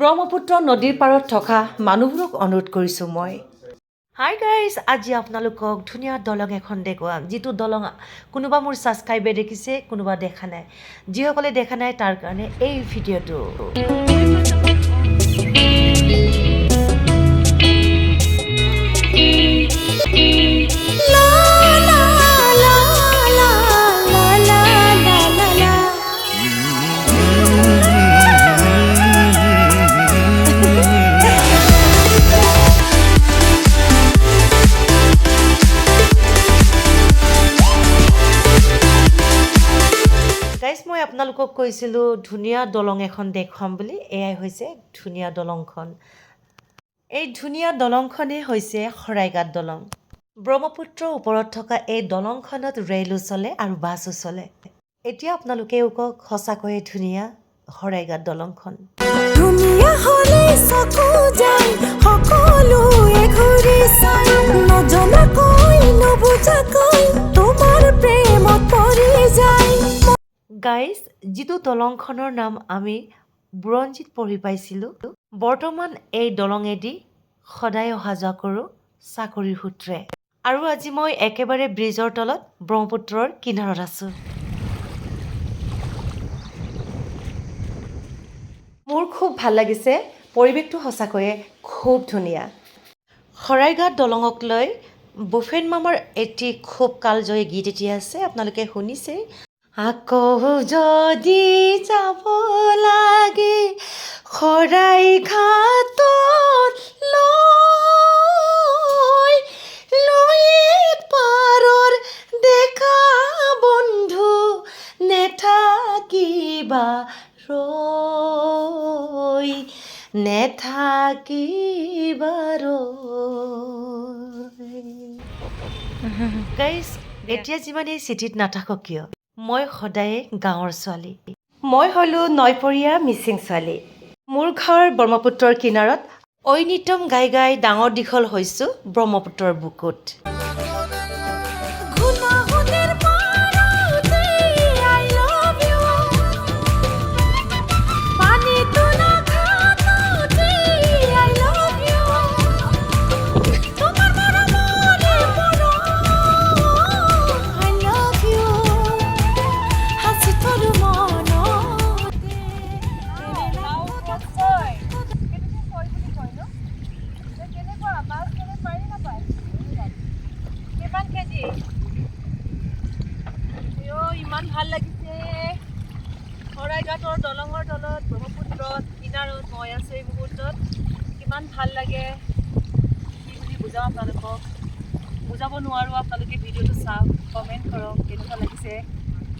ব্ৰহ্মপুত্ৰ নদীৰ পাৰত থকা মানুহবোৰক অনুৰোধ কৰিছোঁ মই। হাই গাইজ আজি আপোনালোকক ধুনীয়া দলং এখন দেখুৱাম যিটো দলং কোনোবা মোৰ ছাবস্ক্ৰাইবে দেখিছে কোনোবা দেখা নাই। যিসকলে দেখা নাই তাৰ কাৰণে এই ভিডিঅ'টো। আপোনালোকক কৈছিলোঁ ধুনীয়া দলং এখন দেখুৱাম বুলি। এয়াই হৈছে ধুনীয়া দলংখন। এই ধুনীয়া দলংখনেই হৈছে শৰাইঘাট দলং। ব্ৰহ্মপুত্ৰৰ ওপৰত থকা এই দলংখনত ৰেলো চলে আৰু বাছো চলে। এতিয়া আপোনালোকেও কওক সঁচাকৈয়ে ধুনীয়া শৰাইঘাট দলংখন। ধুনীয়া হলে চকু যায় সকলোৱে গাইজ যিটো দলংখনৰ নাম আমি বুৰঞ্জীত পঢ়ি পাইছিলোঁ, বৰ্তমান এই দলঙেদি সদায় অহা যোৱা কৰোঁ চাকৰিৰ সূত্ৰে। আৰু আজি মই একেবাৰে ব্ৰিজৰ তলত ব্ৰহ্মপুত্ৰৰ কিনাৰত আছোঁ। মোৰ খুব ভালো লাগিছে, পৰিৱেশটো সঁচাকৈয়ে খুব ধুনীয়া। শৰাইঘাট দলঙক লৈ বুফেন মামাৰ এটি খুব কালজয়ী গীত এটি আছে, আপোনালোকে শুনিছেই। আকৌ যদি যাব লাগে শৰাইঘাটত লৈ লৈ পাৰৰ দেখা বন্ধু নেথাকিবা ৰৈ নেথাকিবা ৰৈ। এতিয়া যিমানেই চিঠিত নাথাকক কিয়? মই সদায়ে গাঁৱৰ ছোৱালী। মই হ'লোঁ নৈপৰীয়া মিচিং ছোৱালী। মোৰ ঘৰ ব্ৰহ্মপুত্ৰৰ কিনাৰত ঐনিতম গাই গাই ডাঙৰ দীঘল হৈছোঁ ব্ৰহ্মপুত্ৰৰ বুকুত। ইমান ভালো লাগিছে। শৰাইঘাটৰ দলঙৰ তলত, ব্ৰহ্মপুত্ৰত, কিনাৰত, মই আছোঁ এই মুহূৰ্তত। কিমান ভালো লাগে। কি বুলি বুজাওঁ আপোনালোকক? বুজাব নোৱাৰোঁ, আপোনালোকে ভিডিঅ'টো চাওক কমেণ্ট কৰক, কেনেকুৱা লাগিছে।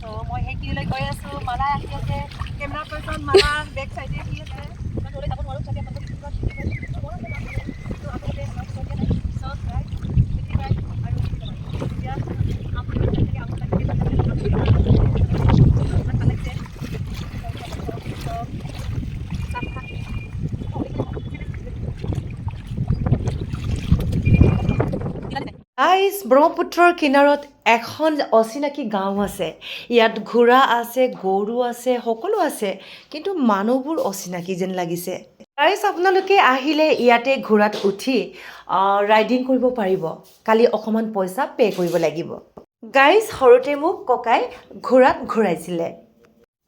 ত' মই সেইখিনিলৈ গৈ আছোঁ। মালা আহি আছে। কেমেৰা পাৰ্চন মালা বেক চাইডে আহি আছে। যাব নোৱাৰোঁ চাগে গাইজ ব্ৰহ্মপুত্ৰৰ কিনাৰত এখন অচিনাকি গাঁও আছে। ইয়াত ঘোঁৰা আছে গৰু আছে সকলো আছে কিন্তু মানুহবোৰ অচিনাকি যেন লাগিছে। গাইজ আপোনালোকে আহিলে ইয়াতে ঘোঁৰাত উঠি ৰাইডিং কৰিব পাৰিব। কালি অকণমান পইচা পে' কৰিব লাগিব। গাইজ সৰুতে মোক ককাই ঘোঁৰাত ঘূৰাইছিলে।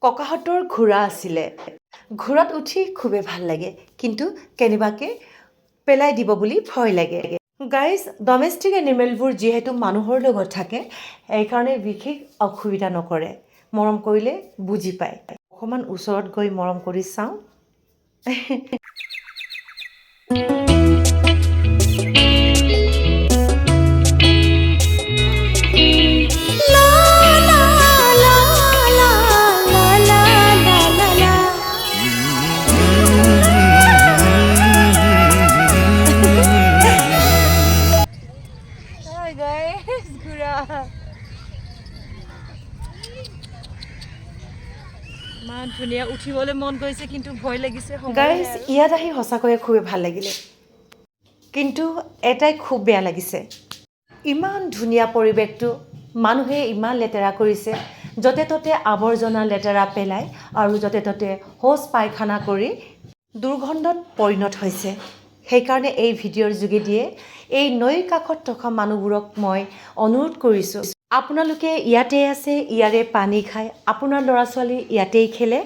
ককাহঁতৰ ঘোঁৰা আছিলে। ঘোঁৰাত উঠি খুবেই ভাল লাগে কিন্তু কেনেবাকৈ পেলাই দিব বুলি ভয় লাগে। গাইজ ডমেষ্টিক এনিমেলবোৰ যিহেতু মানুহৰ লগত থাকে সেইকাৰণে বিশেষ অসুবিধা নকৰে। মৰম কৰিলে বুজি পায়। অকণমান ওচৰত গৈ মৰম কৰি চাওঁ। ঘোঁৰা ইমান ধুনীয়া উঠিবলৈ মন গৈছে কিন্তু ভয় লাগিছে গাইজ ইয়াত আহি সঁচাকৈয়ে খুবেই ভালো লাগিলে। কিন্তু এটাই খুব বেয়া লাগিছে। ইমান ধুনীয়া পৰিৱেশটো মানুহে ইমান লেতেৰা কৰিছে য'তে ত'তে আৱৰ্জনা লেতেৰা পেলায় আৰু য'তে ত'তে শৌচ পায়খানা কৰি দুৰ্গন্ধত পৰিণত হৈছে। সেইকাৰণে এই ভিডিঅ'ৰ যোগেদিয়ে এই নৈৰ কাষত থকা মানুহবোৰক মই অনুৰোধ কৰিছোঁ। আপোনালোকে ইয়াতে আছে, ইয়াৰে পানী খায়, আপোনাৰ ল'ৰা ছোৱালী ইয়াতেই খেলে।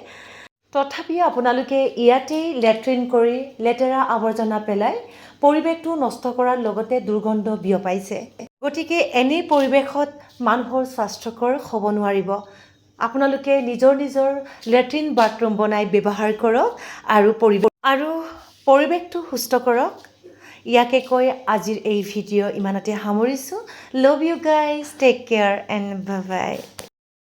তথাপিও আপোনালোকে ইয়াতেই লেট্ৰিন কৰি লেতেৰা আৱৰ্জনা পেলাই পৰিৱেশটো নষ্ট কৰাৰ লগতে দুৰ্গন্ধ বিয়পাইছে। গতিকে এনে পৰিৱেশত মানুহৰ স্বাস্থ্যকৰ হ'ব নোৱাৰিব। আপোনালোকে নিজৰ নিজৰ লেট্ৰিন বাথৰুম বনাই ব্যৱহাৰ কৰক আৰু পৰিৱেশ আৰু পৰিৱেশটো সুস্থ কৰক। ইয়াকে কৈ আজিৰ এই ভিডিঅ' ইমানতে সামৰিছোঁ। Love you guys take care and bye